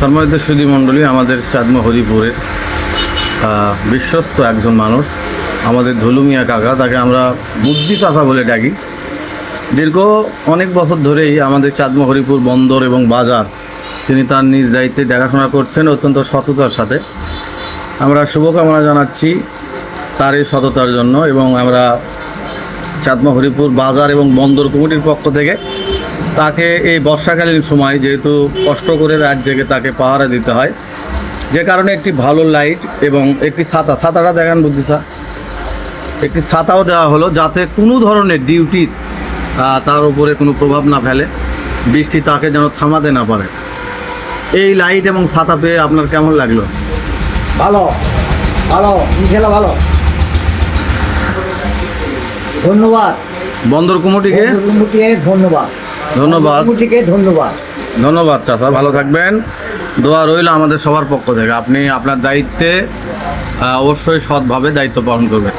সম্মানিত সুদী মণ্ডলী, আমাদের চাঁদম হরিপুরের বিশ্বস্ত একজন মানুষ, আমাদের ধুলুমিয়া কাকা, তাকে আমরা বুদ্ধি চাচা বলে ডাকি। দীর্ঘ অনেক বছর ধরেই আমাদের চাঁদম হরিপুর বন্দর এবং বাজার, তিনি তার নিজ দায়িত্বে দেখাশোনা করছেন অত্যন্ত সততার সাথে। আমরা শুভকামনা জানাচ্ছি তার এই সততার জন্য এবং আমরা চাঁদমা হরিপুর বাজার এবং বন্দর কমিটির পক্ষ থেকে তাকে এই বর্ষাকালীন সময় যেহেতু কষ্ট করে রাত জেগে তাকে পাহারা দিতে হয় যে কারণে একটি ভালো লাইট এবং একটি ছাতা ছাতাটা দেখান বুদ্ধি স্যার একটি ছাতাও দেওয়া হলো যাতে কোনো ধরনের ডিউটির তার উপরে কোনো প্রভাব না ফেলে বৃষ্টি তাকে যেন থামাতে না পারে। এই লাইট এবং ছাতা পেয়ে আপনার কেমন লাগল? ভালো ভালো খেলা ভালো। ধন্যবাদ। বন্দর কমিটিকে? কমিটিকে ধন্যবাদ। ধন্যবাদ। ধন্যবাদ। ধন্যবাদ চাচা। ভালো থাকবেন। দোয়া রইল আমাদের সবার পক্ষ থেকে। আপনি আপনার দায়িত্বে অবশ্যই সৎভাবে দায়িত্ব পালন করবেন।